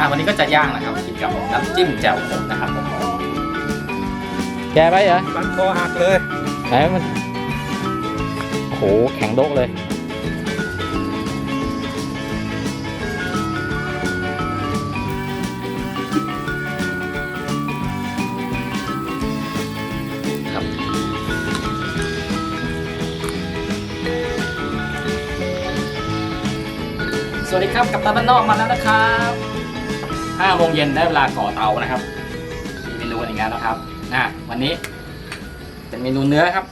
อ่าวันนี้ก็จะย่างนะครับกินกับน้ำจิ้มแจ่วขมนะครับผมแกไปเหรอฟันคอหักเลยไหนมันโอ้โหแข็งโดกเลย ครับสวัสดีครับกับตาบ้านนอกมาแล้วนะครับ 5โมงเย็นได้เวลาก่อเตานะครับมีเมนูอะไรกันนะครับนะวันนี้ เป็นเมนูเนื้อครับ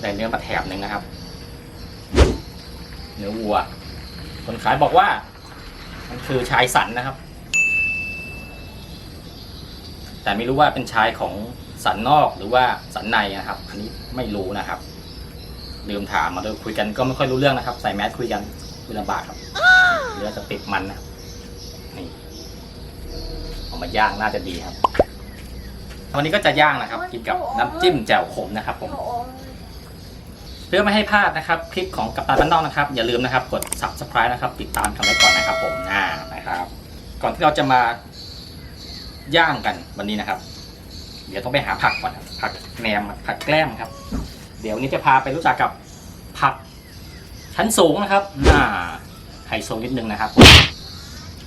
ได้เนื้อมาแถบหนึ่งนะครับ เนื้อวัว คนขายบอกว่า มันคือชายสันนะครับ แต่ไม่รู้ว่าเป็นชายของสันนอกหรือว่าสันในนะครับ อันนี้ไม่รู้นะครับลืมถามมาด้วยคุยกันก็ไม่ค่อยรู้เรื่องนะครับ ใส่แมสคุยกันคุยลำบากครับ เรือจะติดมันนะครับนี่เอามาย่างน่าจะดีครับวันนี้ก็จะย่างนะครับ กินกับน้ำจิ้มแจ่วขมนะครับผม เพื่อไม่ให้พลาดนะครับคลิปของกัปตันบ้านนอกนะครับ อย่าลืมนะครับกด subscribe นะครับ ติดตามกันไว้ก่อนนะครับผมอ่านะครับ ก่อนที่เราจะมาย่างกันวันนี้นะครับ เดี๋ยวต้องไปหาผักก่อนครับผักแหนมผักแกล้มครับ เดี๋ยววันนี้จะพาไปรู้จักกับผักชั้นสูงนะครับอ่า ไฮโซนิดนึงนะครับผม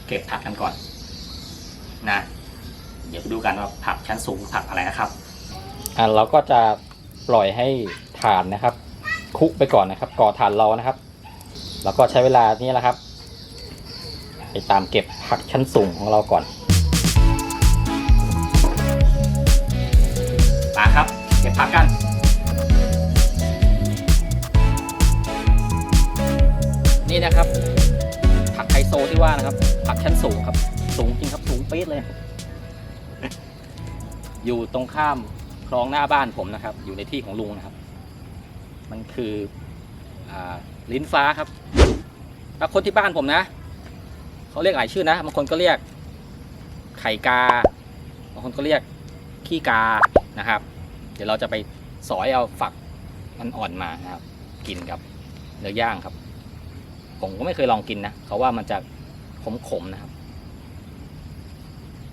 เก็บผักกันก่อนนะเดี๋ยวไปดูกันว่าผักชั้นสูงผักอะไรนะครับอะเราก็จะปล่อยให้ฐานนะครับ คุกไปก่อนนะครับ ก่อฐานเรานะครับ แล้วก็ใช้เวลานี้แหละครับ ไปตามเก็บผักชั้นสูงของเราก่อนมาครับ เก็บผักกันนี่นะครับผักไฮโซที่ ว่านะครับ ผักชั้นสูงครับ สูงจริงครับสูงปี๊ดเลย อยู่ตรงข้ามคลองหน้าบ้านผมนะครับ อยู่ในที่ของลุงนะครับ มันคืออลิ้นฟ้าครับแล้วคนที่บ้านผมนะเขาเรียกหลายชื่อนะบางคนก็เรียกไข่กาบางคนก็เรียกขี้กานะครับ เดี๋ยวเราจะไปสอยเอาฝักมันอ่อนมานะครับ กินกับเนื้อย่างครับ ผมก็ไม่เคยลองกินนะเขาว่ามันจะ ขมๆนะครับ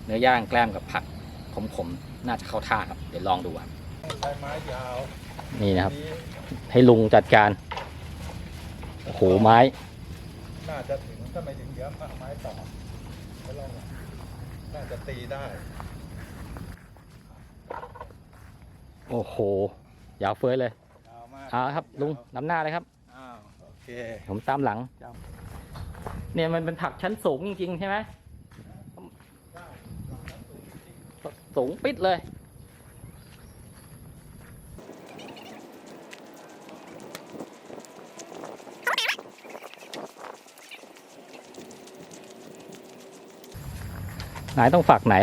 เนื้อย่างแกล้มกับผักขมๆน่าจะเข้าท่าครับ เดี๋ยวลองดูครับใช้ไม้ยาวนี่นะครับนี้ให้ลุงจัดการโอ้โหไม้ น่าจะถึงถ้าไม่ถึงเดี๋ยวไม้ต่อแล้วลองน่าจะตีได้ โอ้โหยาวเฟ้ยเลยยาวมากเอาครับลุงนำหน้าเลยครับ อ้าว โอเค ผมตามหลังครับ เนี่ยมันเป็นผักชั้นสูงจริงๆใช่ไหมสูงปิดเลย ไหนต้องฝักไหน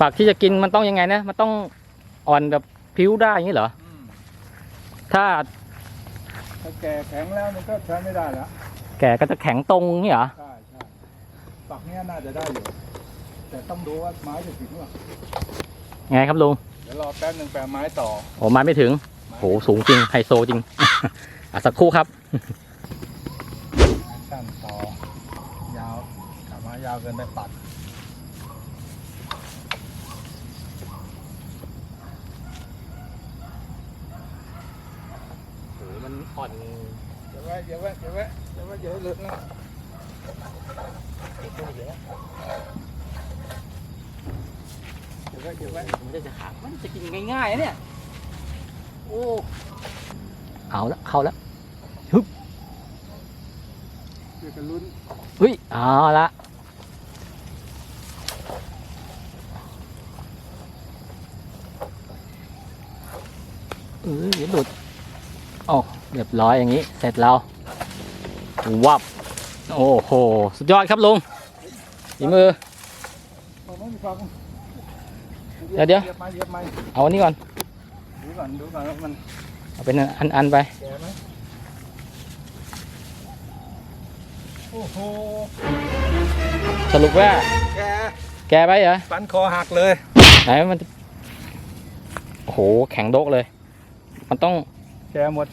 ฝักที่จะกินมันต้องยังไงนะ มันต้องอ่อนแบบผิวได้อย่างนี้เหรออถ้าถ้าแก่แข็งแล้วมันก็ใช้ไม่ได้แล้ว แก่ก็จะแข็งตรงอย่างนี้เหรอ ใช่ใช่ฝักเนี้ยน่าจะได้อยู่ แต่ต้องดูว่าไม้จะถึงหรือเปล่าไงครับลุงเดี๋ยวรอแป๊บหนึ่งแปลไม้ต่อโอ้มาไม่ถึงโหสูงจริงไฮโซจริง อะสักครู่ครับ สั้นต่อยาวถ้าไม้ยาวเกินไปตัดโหมันอ่อน เดี๋ยวแวะเดี๋ยวแวะเดี๋ยวแวะเดี๋ยวแวะเดี๋ยวหลุดนะเดี๋ยวแวะเดี๋ยวแวะมันจะหามันจะกินง่ายๆนะเนี่ย โอ้ เอาละเข้าแล้วเดี๋ยวกันลุ้นเฮ้ยเอาละเออเดี๋ยวหลุด เรียบร้อยอย่างนี้ เสร็จแล้ววับโอ้โห สุดยอดครับลุงฝีมือเอาไม่มีความเดี๋ยวเดี๋ยวเหยียบไม้เหยียบไม้เอาอันนี้ก่อน ดูก่อนดูก่อนว่ามันเอาเป็นอันอันๆไป แก่ไหมโอ้โห สรุปว่า แก่แกไปเหรอ ฟันคอหักเลย ไหนมัน โอ้โห แข็งโดกเลย มันต้อง แกหมด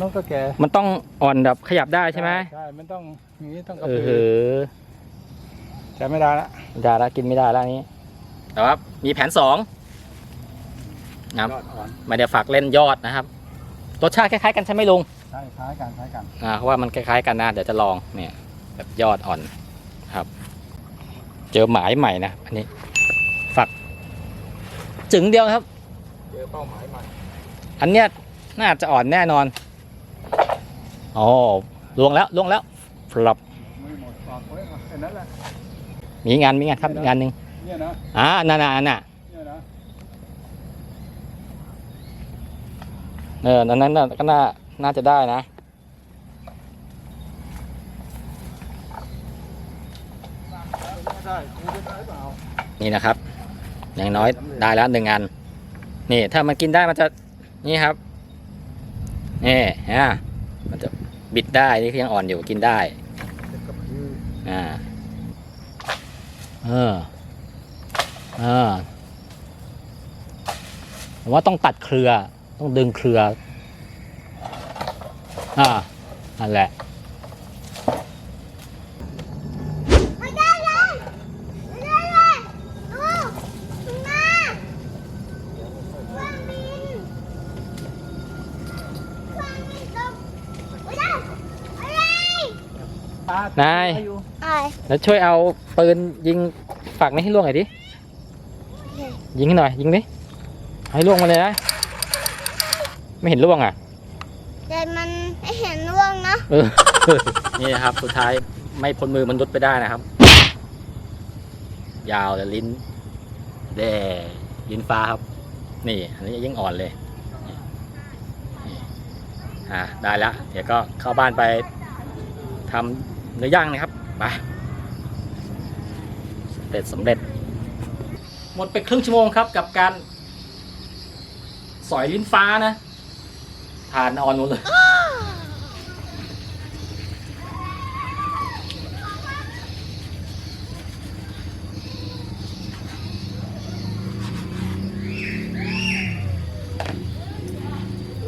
นกก็แกมันต้องอ่อนแบบขยับได้ใช่ไหมใช่มันต้องอย่างนี้ต้องกระเออพืเหออใช้ไม่ได้ละไม่ได้แล้วกินไม่ได้แล้วอันนี้แต่ว่ามีแผนสองนะครับยอดอ่อนไม่ได้ฝากเล่นยอดนะครับรสชาติคล้ายๆกันใช่ไหมลุงใช่คล้ายกันคล้ายกันอ่าเพราะว่ามันคล้ายๆกันนะเดี๋ยวจะลองเนี่ยแบบยอดอ่อนครับ เจอหมายใหม่นะอันนี้ฝัก จึงเดียวครับ เจอเป้าหมายใหม่อันเนี้ย น่าจะอ่อนแน่นอนอ๋อลวงแล้วลวงแล้วฟลับไม่หมดปอกไว้แค่นั้นแหละมีงานมีงานครับมีงานหนึ่งเนี่ยนะอ่าน่าน่าน่ะเนี่ยนะเออนั้นนั้นน่ะก็น่าน่าจะได้นะไม่ได้กูจะได้เปล่านี่นะครับ อย่างน้อยได้แล้วหนึ่งอันนี่ถ้ามันกินได้มันจะนี่ครับ นี่ฮะมันจะบิดได้นี่คือยังอ่อนอยู่กินได้จะกระพืออ่าเออเออผมว่าต้องตัดเครือ ต้องดึงเครือ อ่านั่นแหละ ไม่ได้เลยไม่ได้เลยดูมาเครื่องบินเครื่องบินตกไม่ได้อะไร ตา นายอะไรแล้วช่วยเอาปืนยิงฝักนี้ให้ล่วงหน่อยดิ ยิงให้หน่อย ยิงดิเอาให้ล่วงมาเลยนะ ไม่เห็นล่วงอะ แต่มันไม่เห็นร่วงนะเออ นี่นะครับ สุดท้ายไม่พ้นมือมนุษย์ไปได้นะครับ ยาวเลยลิ้นแด่ลิ้นฟ้าครับ นี่ อันนี้ยิ่งอ่อนเลยนี่นี่อ่าได้แล้วเดี๋ยวก็เข้าบ้านไปทำ เนื้อย่างนะครับไปสำเร็จสำเร็จ หมดไปครึ่งชั่วโมงครับกับการ สอยลิ้นฟ้านะทานออนนู้นเลย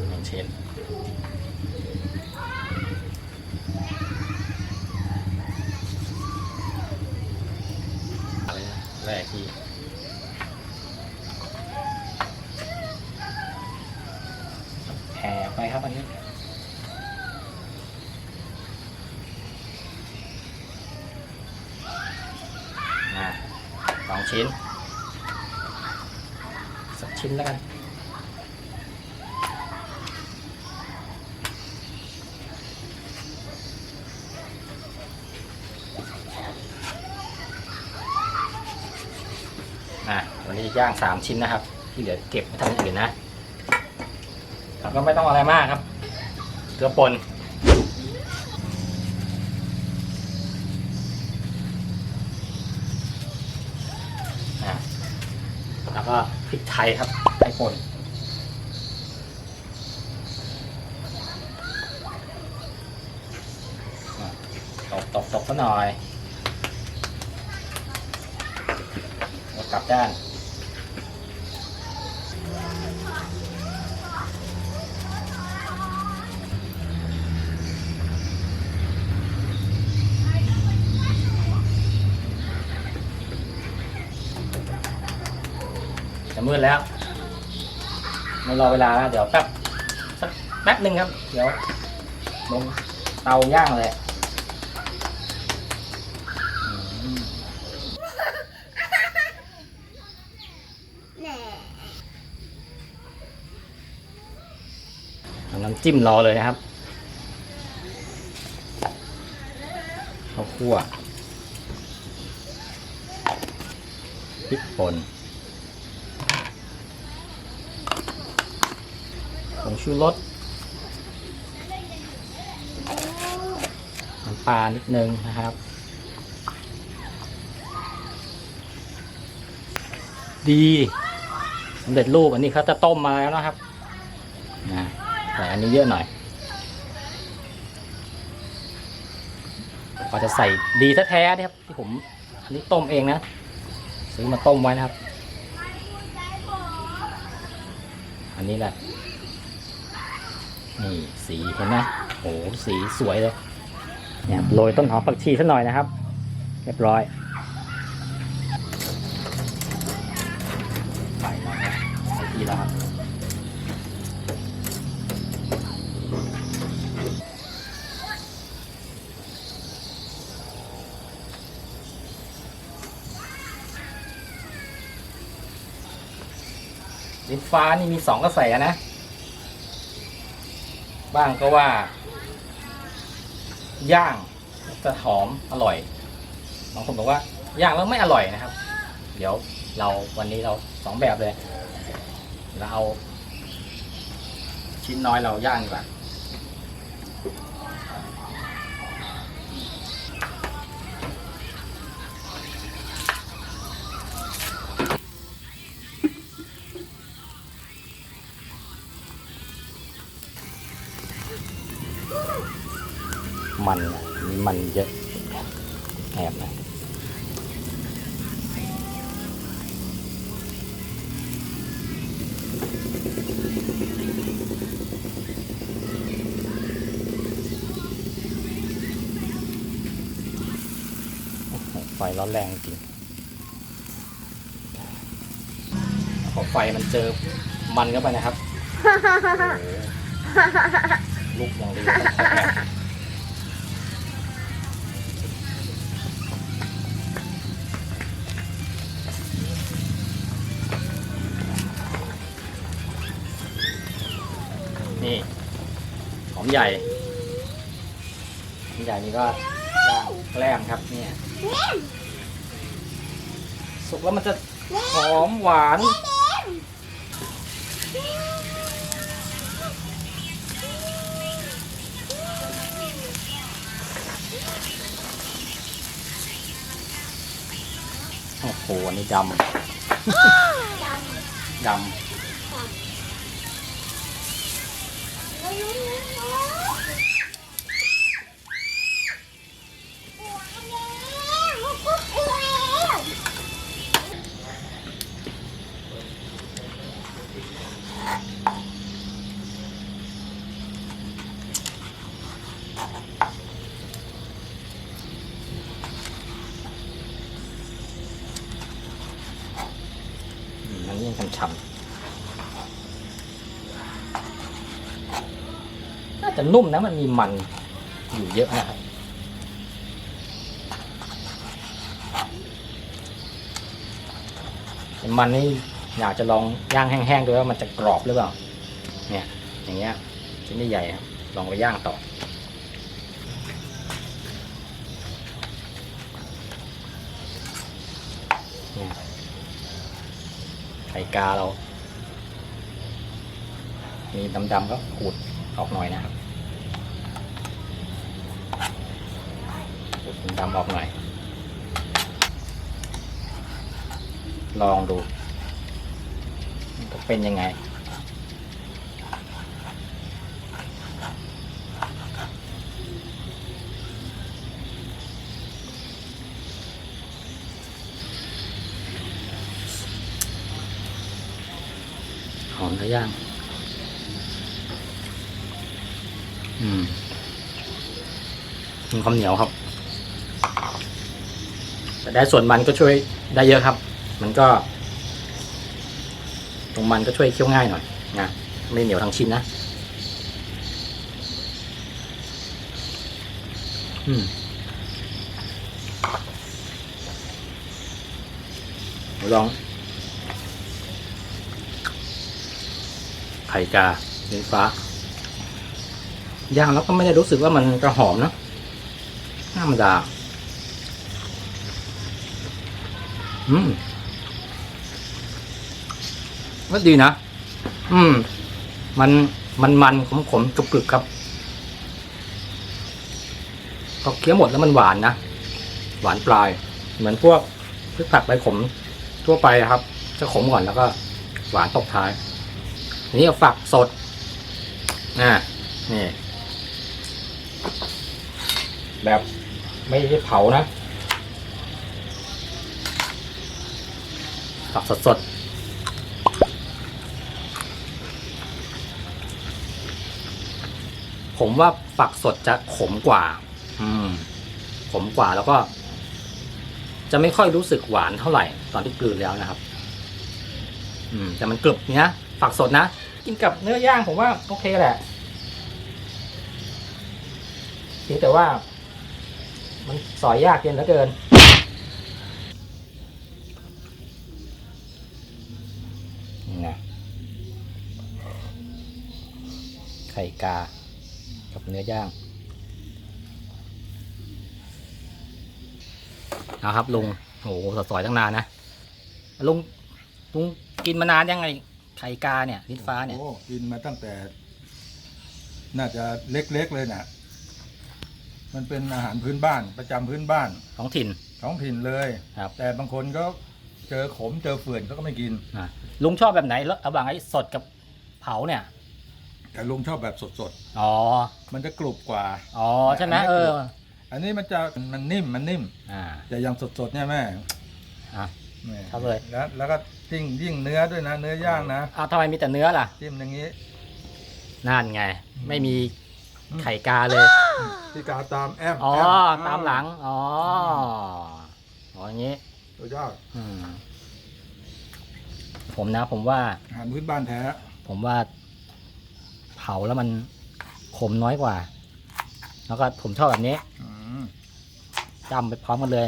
หนึ่งชิ้นอะไรนะแรกที่แผ่ไปครับอันนี้ อะสองชิ้น สัก ชิ้นแล้วกันอะวันนี้ย่างสามชิ้นนะครับ ที่เหลือเก็บไว้ทำอย่างอื่นนะแล้วก็ไม่ต้องอะไรมากครับเกลือป่นอะแล้วก็ พริกไทยครับไทยป่นตกตกตกซะหน่อยกลับด้าน ดแล้วไม่รอเวลาแล้วเดี๋ยวแป๊บสักแป๊บหนึ่งครับ เดี๋ยวลงเตาย่างเลยหน่เอาน้ำจิ้มรอเลยนะครับข้าวคั่วพริกป่น ผงชูรสน้ำปลานิดนึงนะครับ ดีสำเร็จรูปอันนี้เขาจะต้มมาแล้วนะครับนะแต่อันนี้เยอะหน่อยก็จะใส่ดีแท้ๆนะครับ ที่ผมอันนี้ต้มเองนะซื้อมาต้มไว้นะครับ อันนี้แหละ นี่สีเห็นไหมโอ้โหสีสวยเลยเนี่ยโรยต้นหอมผักชีสักหน่อยนะครับ เรียบร้อยไปแล้วครับไปทีแล้วครับลิ้นฟ้านี่มีสองกระแสนะ บ้างก็ว่า ย่างจะหอมอร่อยบางคนบอกว่าย่างแล้วไม่อร่อยนะครับ เดี๋ยวเราวันนี้เราสองแบบเลยเราเอาชิ้นน้อยเราย่างดีกว่า นะมีมันเยอะแอบนะโอ้โหไฟร้อนแรงจริงพอไฟมันเจอมันเข้าไปนะครับโอ้โหลุกอย่างดีต้อ ใหญ่หอมใหญ่นี่ก็ย่างแกล้มครับเนี่ยสุกแล้วมันจะหอมหวานโอ้โหอันนี่ดำดำ ยิ่งฉ่ำ จะนุ่มนะมันมีมันอยู่เยอะนะครับมันนี่อยากจะลองย่างแห้งๆดูว่ามันจะกรอบหรือเปล่า เนี่ย อย่างเงี้ยชิ้นใหญ่ครับลองไปย่างต่อ เนี่ยไข่กาเรา มีดำๆก็ขูดออกหน่อยนะครับ ขูดดำออกหน่อย ลองดูจะเป็นยังไง หอมทะย่างอืมมีความเหนียวครับ แต่ได้ส่วนมันก็ช่วยได้เยอะครับ มันก็ ตรงมันก็ช่วยเคี้ยวง่ายหน่อยนะไม่เหนียวทั้งชิ้นนะอืมลองไข่กาลิ้นฟ้าย่างแล้วก็ไม่ได้รู้สึกว่ามันกระหอมนะธรรมดา อืมก็ดีนะ อืม มันมันมันขมขมๆกรึบครับก็เคี้ยวหมดแล้วมันหวานนะ หวานปลาย เหมือนพวกพริกผักใบขมทั่วไปครับ จะขมก่อนแล้วก็ หวานตบท้ายอันนี้เอาฝักสดน่ะนี่ แบบไม่ได้เผานะ ฝัก สดสดๆ ผมว่าฝักสดจะขมกว่า อืม ขมกว่าแล้วก็ จะไม่ค่อยรู้สึกหวานเท่าไหร่ ตอนที่กลืนแล้วนะครับ อืม แต่มันกรึบเนี้ยฝักสดนะ กินกับเนื้อย่างผมว่าโอเคแหละเพียงแต่ว่า มันสอยยากเกินเหลือเกินนี่ ไข่กา กับเนื้อย่างเอาครับลุงโอ้โหสอยตั้งนานนะลุงลุงกินมานานยังไงไข่กาเนี่ยลิ้นฟ้าเนี่ยโอ้กินมาตั้งแต่ น่าจะเล็กๆเลยน่ะ มันเป็นอาหารพื้นบ้านประจำพื้นบ้านท้องถิ่น ท้องถิ่นเลยครับ แต่บางคนก็เจอขมเจอเฟื่อนเขาก็ไม่กิน อะลุงชอบแบบไหนระหว่างไอ้สดกับเผาเนี่ย แต่ลุงชอบแบบสดอ๋อ ๆ มันจะกรุบกว่า อ๋อ ใช่ไหมเออ อันนี้มันจะมันนิ่มมันนิ่ม อ่า แต่อยังสดๆเนี่ยแม่อะ แม่ครับเลย แล้วแล้วก็ยิ่งยิ่งเนื้อด้วยนะ เนื้อย่างนะอ้าวทำไมมีแต่เนื้อล่ะ จิ้มอย่างนี้นั่นไง ไม่มีอืมไข่กาเลย ที่กาตามแอมอ๋อแอตามหลัง อ๋อ อ๋ออย่างนี้ตัวยอดอืม ผมนะ ผมว่า อาหารพื้นบ้านแท้ผมว่าเผาแล้วมันขมน้อยกว่า แล้วก็ผมชอบแบบนี้อืมจำไปพร้อมกันเลย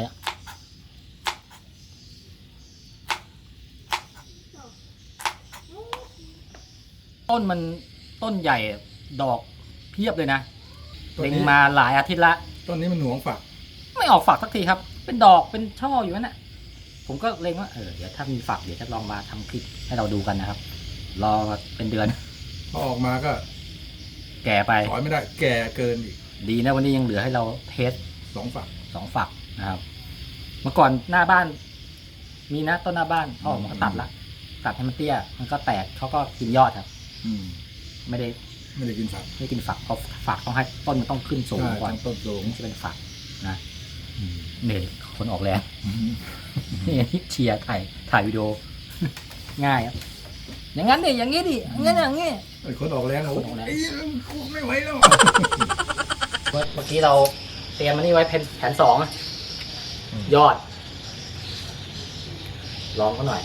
ต้นมันต้นใหญ่ดอกเพียบเลยนะต้นเล็งนี้มาหลายอาทิตย์ละต้นนี้มันหนวงฝัก ไม่ออกฝักสักทีครับ เป็นดอกเป็นช่ออยู่นั่นแหละผมก็เล็งว่าเออเดี๋ยวถ้ามีฝักเดี๋ยวจะลองมาทำคลิปให้เราดูกันนะครับ รอเป็นเดือน พอออกมาก็แก่ไป ถอยไม่ได้ แก่เกินอีกดีนะวันนี้ยังเหลือให้เราเทสสองฝักสองฝักนะครับ เมื่อก่อนหน้าบ้าน มีนะต้นหน้าบ้านพ่อผมก็ตัดละตัดให้มันเตี้ย มันก็แตกเขาก็กินยอดครับ อืม ไม่ได้ไม่ได้กินฝักไม่ได้กินฝักเพราะฝักต้องให้ต้นมันต้องขึ้นสูงใช่ก่อนต้องต้นสูงถึงจะเป็นฝักนะเนี่ยคนออกแรงอืมนี่เชียร์ถ่ายถ่ายวิดีโอ ง่ายครับ อย่างนั้นดิอย่างนี้ดิอย่างนั้นอย่างนี้ไอ้คนออกแรงอะคนออกแรงไอ้กูไม่ไหวแล้ว เมื่อเมื่อกี้เราเตรียมมันนี่ไว้แผนแผนสองอะยอด ลองเขาหน่อย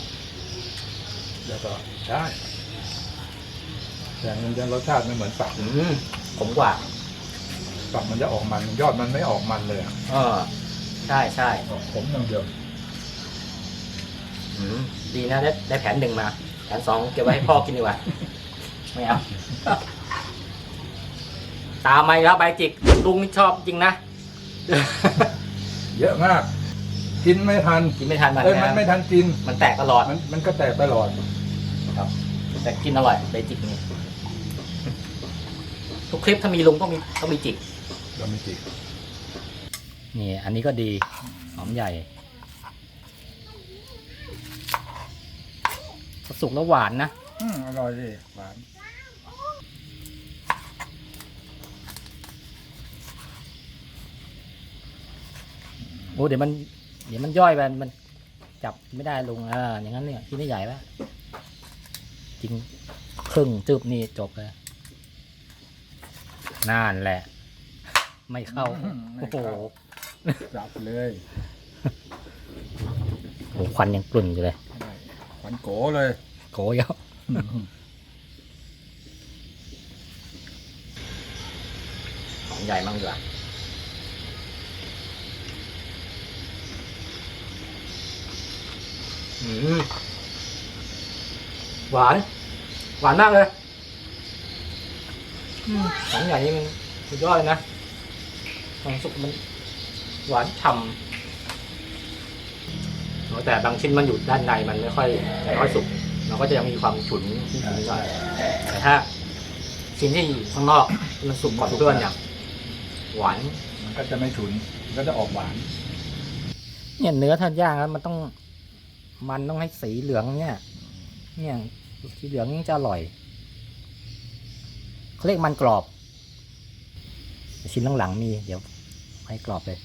เดี๋ยวก็ได้แต่มันจะรสชาติไม่เหมือนฝักอืมผมกว่า ฝักมันจะออกมัน ยอดมันไม่ออกมันเลยอะเออ ใช่ใช่ออกขมอย่างเดียว อืมดีนะได้ได้แผนหนึ่งมา แผนสองเก็บไว้ให้พ่อกินดีกว่า ไม่เอา ตามมาอีกแล้วใบจิก ลุงนี่ชอบจริงนะ เยอะมาก กินไม่ทันกินไม่ทันมันเอ้ยมันนะไม่ทันกิน มันแตกตลอด มันมันก็แตกตลอด ครับแต่กินอร่อยใบจิกนี่ทุกคลิปถ้ามีลุงต้องมีต้องมีจิก เราไม่จิกนี่ อันนี้ก็ดีหอมใหญ่ สุกแล้วหวานนะอืมอร่อยดิหวานโอ้เดี๋ยวมัน เดี๋ยวมันย่อยไปมันจับไม่ได้ลุงอ่าอย่างนั้นเนี่ยที่นี่ใหญ่ปะจริงครึ่งจึบนี่จบเลยนั่นแหละ ไม่เข้าไม่โอ้โหเข้าจับเลยโอ้โหควันยังกลุ่นอยู่เลย ขวัญโกเลยโกยแล้วของใหญ่มั่งดีกว่าอืมหวาน หวานมากเลยอืมของใหญ่นี่มันสุดยอดเลยนะความสุกมันหวานฉ่ำ แต่บางชิ้นมันอยู่ด้านในมันไม่ค่อยไม่ค่อยสุกมันก็จะยังมีความฉุนที่ฉุนหน่อยแต่ถ้าชิ้นที่อยู่ข้างนอกมันสุกก่อนเพื่อนอย่างหวานมันก็จะไม่ฉุนมันก็จะออกหวาน เนี่ยเนื้อถ้าย่างแล้วมันต้อง มันต้องให้สีเหลืองเนี่ย เนี่ยสีเหลืองนี่จะอร่อยเขาเรียกมันกรอบ ชิ้นหลังๆมีเดี๋ยวให้กรอบเลย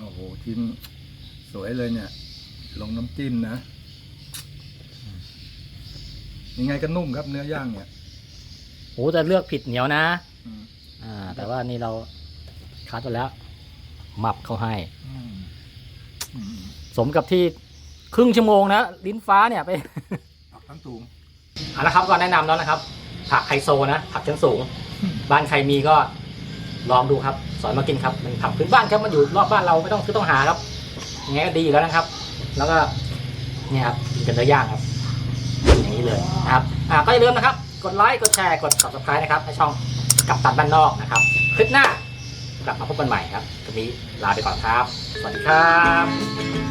โอ้โหจิ้มสวยเลยเนี่ย ลงน้ำจิ้มนะ ยังไงก็นุ่มครับเนื้อย่างเนี่ยโอ้แต่เลือกผิดเหนียวนะ อืมอ่า แต่ว่านี่เราคัดไปแล้วหมับเขาให้ อืมอืมสมกับที่ครึ่งชั่วโมงนะ ลิ้นฟ้าเนี่ยไปผักทั้งตูงเอาละครับก็แนะนำแล้วนะครับ ผักไฮโซนะ ผักชั้นสูง บ้านใครมีก็ ลองดูครับสอนมากินครับมันผักพื้นบ้านครับมันอยู่รอบบ้านเราไม่ต้องคือต้องหาครับยังไงก็ดีอยู่แล้วนะครับ แล้วก็เนี่ยครับกินกันเนื้อย่างครับอย่างนี้เลยนะครับอ่าก็อย่าลืมนะครับ กดไลค์กดแชร์กด subscribe นะครับให้ช่องกับตัดบ้านนอกนะครับคลิปหน้ากลับมาพบกันใหม่ครับวันนี้ลาไปก่อนครับ สวัสดีครับ